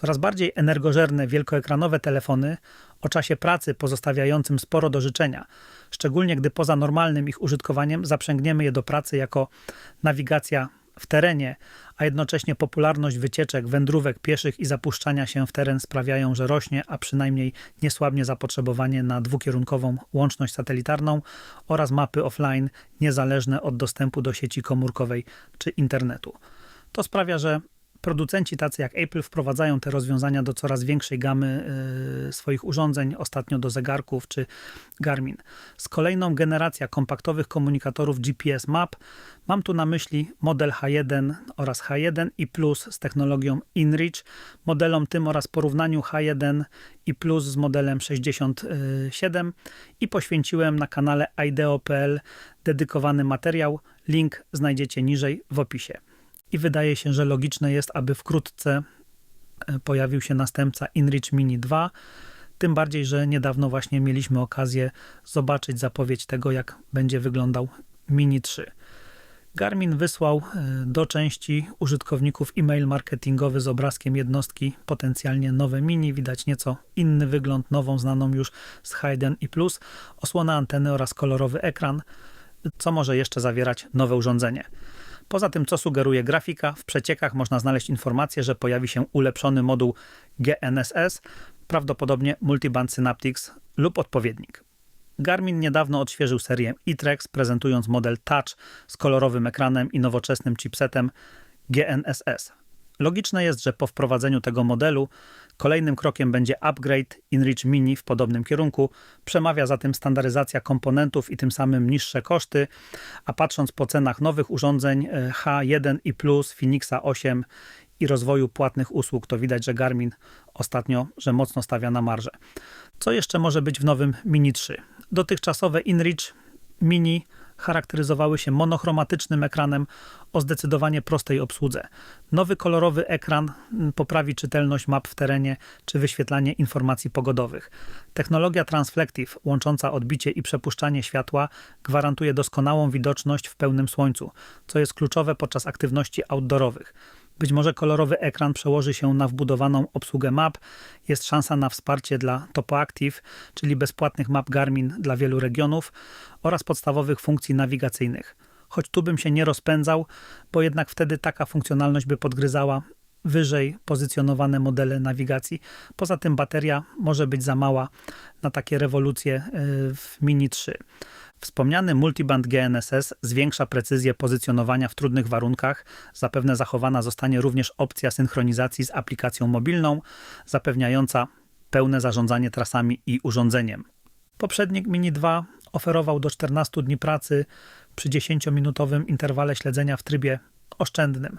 Coraz bardziej energożerne wielkoekranowe telefony o czasie pracy pozostawiającym sporo do życzenia, szczególnie gdy poza normalnym ich użytkowaniem zaprzęgniemy je do pracy jako nawigacja w terenie, a jednocześnie popularność wycieczek, wędrówek pieszych i zapuszczania się w teren sprawiają, że rośnie, a przynajmniej niesłabnie zapotrzebowanie na dwukierunkową łączność satelitarną oraz mapy offline niezależne od dostępu do sieci komórkowej czy internetu. To sprawia, że producenci tacy jak Apple wprowadzają te rozwiązania do coraz większej gamy y, swoich urządzeń, ostatnio do zegarków czy Garmin. Z kolejną generacją kompaktowych komunikatorów GPS Map mam tu na myśli model H1 oraz H1 i Plus z technologią InReach, modelom tym oraz porównaniu H1 i Plus z modelem 67 i poświęciłem na kanale ideo.pl dedykowany materiał. Link znajdziecie niżej w opisie i wydaje się, że logiczne jest, aby wkrótce e, pojawił się następca InReach Mini 2. Tym bardziej, że niedawno właśnie mieliśmy okazję zobaczyć zapowiedź tego, jak będzie wyglądał Mini 3. Garmin wysłał e, do części użytkowników e-mail marketingowy z obrazkiem jednostki potencjalnie nowe mini. Widać nieco inny wygląd, nową znaną już z Hayden i Plus, osłona anteny oraz kolorowy ekran, co może jeszcze zawierać nowe urządzenie. Poza tym, co sugeruje grafika, w przeciekach można znaleźć informację, że pojawi się ulepszony moduł GNSS, prawdopodobnie Multiband Synaptics lub odpowiednik. Garmin niedawno odświeżył serię e-Trex, prezentując model Touch z kolorowym ekranem i nowoczesnym chipsetem GNSS. Logiczne jest, że po wprowadzeniu tego modelu kolejnym krokiem będzie upgrade InReach Mini w podobnym kierunku. Przemawia za tym standaryzacja komponentów i tym samym niższe koszty, a patrząc po cenach nowych urządzeń e, H1 i Plus, Phoenixa 8 i rozwoju płatnych usług, to widać, że Garmin ostatnio, że mocno stawia na marżę. Co jeszcze może być w nowym Mini 3? Dotychczasowe InReach Mini charakteryzowały się monochromatycznym ekranem o zdecydowanie prostej obsłudze. Nowy kolorowy ekran mm, poprawi czytelność map w terenie czy wyświetlanie informacji pogodowych. Technologia Transflective, łącząca odbicie i przepuszczanie światła, gwarantuje doskonałą widoczność w pełnym słońcu, co jest kluczowe podczas aktywności outdoorowych. Być może kolorowy ekran przełoży się na wbudowaną obsługę map. Jest szansa na wsparcie dla TopoActive, czyli bezpłatnych map Garmin dla wielu regionów oraz podstawowych funkcji nawigacyjnych. Choć tu bym się nie rozpędzał, bo jednak wtedy taka funkcjonalność by podgryzała wyżej pozycjonowane modele nawigacji. Poza tym bateria może być za mała na takie rewolucje y, w Mini 3. Wspomniany multiband GNSS zwiększa precyzję pozycjonowania w trudnych warunkach. Zapewne zachowana zostanie również opcja synchronizacji z aplikacją mobilną, zapewniająca pełne zarządzanie trasami i urządzeniem. Poprzednik Mini 2 oferował do 14 dni pracy przy 10-minutowym interwale śledzenia w trybie oszczędnym.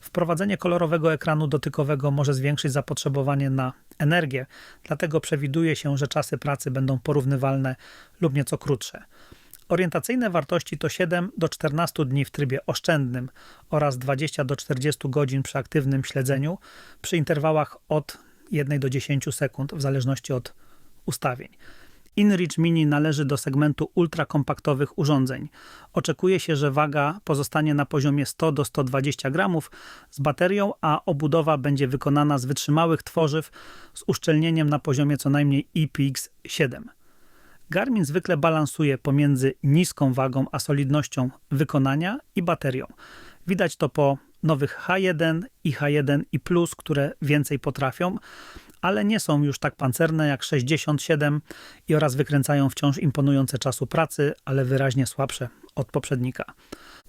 Wprowadzenie kolorowego ekranu dotykowego może zwiększyć zapotrzebowanie na energię, dlatego przewiduje się, że czasy pracy będą porównywalne lub nieco krótsze. Orientacyjne wartości to 7 do 14 dni w trybie oszczędnym oraz 20 do 40 godzin przy aktywnym śledzeniu przy interwałach od 1 do 10 sekund w zależności od ustawień. InReach Mini należy do segmentu ultrakompaktowych urządzeń. Oczekuje się, że waga pozostanie na poziomie 100 do 120 gramów z baterią, a obudowa będzie wykonana z wytrzymałych tworzyw z uszczelnieniem na poziomie co najmniej IPX7. Garmin zwykle balansuje pomiędzy niską wagą a solidnością wykonania i baterią. Widać to po nowych H1 i H1 i Plus, które więcej potrafią, ale nie są już tak pancerne jak 67 i oraz wykręcają wciąż imponujące czasu pracy, ale wyraźnie słabsze od poprzednika.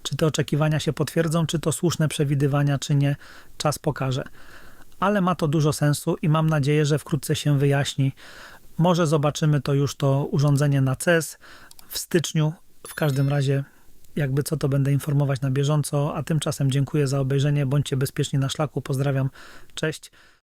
Czy te oczekiwania się potwierdzą, czy to słuszne przewidywania, czy nie, czas pokaże. Ale ma to dużo sensu i mam nadzieję, że wkrótce się wyjaśni. Może zobaczymy to już to urządzenie na CES w styczniu. W każdym razie jakby co to będę informować na bieżąco, a tymczasem dziękuję za obejrzenie. Bądźcie bezpieczni na szlaku. Pozdrawiam. Cześć.